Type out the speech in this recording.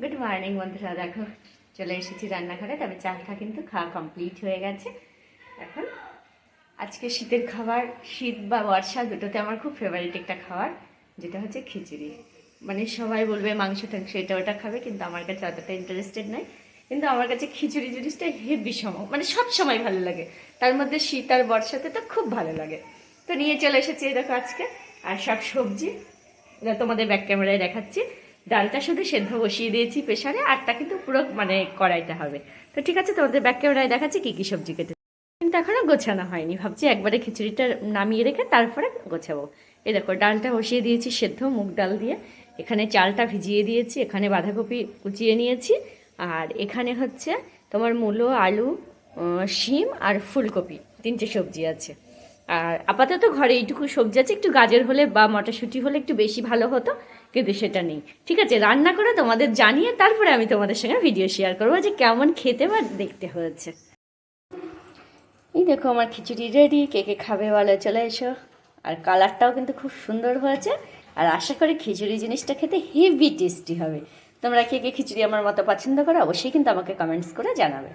Good morning বন্ধুরা। দেখো, চলে এসেছি রান্নাঘরে, তবে চাটা কিন্তু খাওয়া কমপ্লিট হয়ে গেছে। এখন আজকে শীতের খাবার, শীত বা বর্ষা দুটোতে আমার খুব ফেভারিট একটা খাবার, যেটা হচ্ছে খিচুড়ি। মানে সবাই বলবে মাংস টাংস এটা ওটা খাবে, কিন্তু আমার কাছে অতটা ইন্টারেস্টেড নয়। কিন্তু আমার কাছে খিচুড়ি জিনিসটা হেভি সম মানে সব সময় ভালো লাগে। তার মধ্যে শীত আর বর্ষাতে তো খুব ভালো লাগে। তো নিয়ে চলে এসেছি দেখো আজকে। আর সব সবজি তোমাদের ব্যাক ক্যামেরায় দেখাচ্ছি। ডালটা শুধু সেদ্ধ বসিয়ে দিয়েছি প্রেশারে আরটা কিন্তু পুরো মানে কড়াইতে হবে। তো ঠিক আছে, তোমাদের ব্যাক ক্যামেরায় দেখাচ্ছি, কী কী সবজি কেটে কিন্তু এখনও গোছানো হয়নি, ভাবছি একবারে খিচুড়িটা নামিয়ে রেখে তারপরে গোছাবো। এই দেখো, ডালটা বসিয়ে দিয়েছি সেদ্ধ, মুগ ডাল দিয়ে। এখানে চালটা ভিজিয়ে দিয়েছি, এখানে বাঁধাকপি কুচিয়ে নিয়েছি। আর এখানে হচ্ছে তোমার মূলো, আলু শিম আর ফুলকপি, তিনটে সবজি আছে। আর আপাতত ঘরে এইটুকু সবজি আছে, একটু গাজর হলে বা মটরশুঁটি হলে একটু বেশি ভালো হতো, কিন্তু সেটা নেই। ঠিক আছে, রান্না করে তোমাদের জানিয়ে তারপরে আমি তোমাদের সঙ্গে ভিডিও শেয়ার করব যে কেমন খেতে বা দেখতে হয়েছে। এই দেখো আমার খিচুড়ি রেডি কে কে খাবে বলো, চলে এসো। আর কালারটাও কিন্তু খুব সুন্দর হয়েছে। আর আশা করি খিচুড়ি জিনিসটা খেতে হেভি টেস্টি হবে। তোমরা কে কে খিচুড়ি আমার মতো পছন্দ করো, অবশ্যই কিন্তু আমাকে কমেন্টস করে জানাবে।